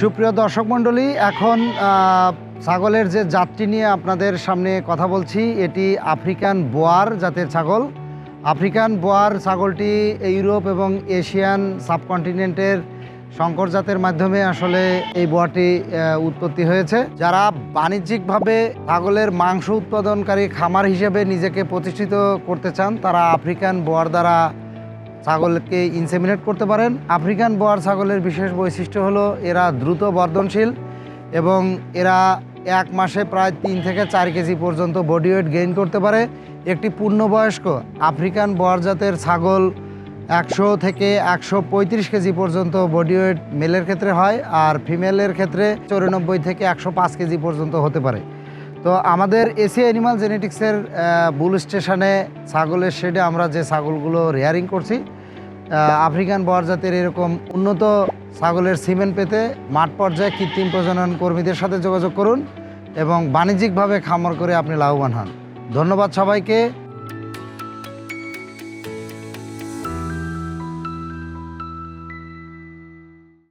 সুপ্রিয় দর্শক মণ্ডলী, এখন ছাগলের যে জাতটি নিয়ে আপনাদের সামনে কথা বলছি, এটি আফ্রিকান বোয়ার জাতের ছাগল। আফ্রিকান বোয়ার ছাগলটি ইউরোপ এবং এশিয়ান সাবকন্টিনেন্টের শঙ্কর জাতের মাধ্যমে আসলে এই বোয়াটি উৎপত্তি হয়েছে। যারা বাণিজ্যিকভাবে ছাগলের মাংস উৎপাদনকারী খামার হিসেবে নিজেকে প্রতিষ্ঠিত করতে চান, তারা আফ্রিকান বোয়ার দ্বারা ছাগলকে ইনসেমিনেট করতে পারেন। আফ্রিকান বোয়ার ছাগলের বিশেষ বৈশিষ্ট্য হলো এরা দ্রুত বর্ধনশীল এবং এরা এক মাসে প্রায় তিন থেকে চার কেজি পর্যন্ত বডি ওয়েট গেইন করতে পারে। একটি পূর্ণবয়স্ক আফ্রিকান বোয়ার জাতের ছাগল একশো থেকে একশো পঁয়ত্রিশ কেজি পর্যন্ত বডি ওয়েট মেলের ক্ষেত্রে হয়, আর ফিমেলের ক্ষেত্রে চৌরানব্বই থেকে একশো পাঁচ কেজি পর্যন্ত হতে পারে। তো আমাদের এসি অ্যানিমাল জেনেটিক্সের বুল স্টেশনে ছাগলের শেডে আমরা যে ছাগলগুলো রেয়ারিং করছি আফ্রিকান বর জাতের এরকম উন্নত ছাগলের সিমেন্ট পেতে মাঠ পর্যায়ে কৃত্রিম প্রজনন কর্মীদের সাথে যোগাযোগ করুন এবং বাণিজ্যিকভাবে খামার করে আপনি লাভবান হন। ধন্যবাদ সবাইকে।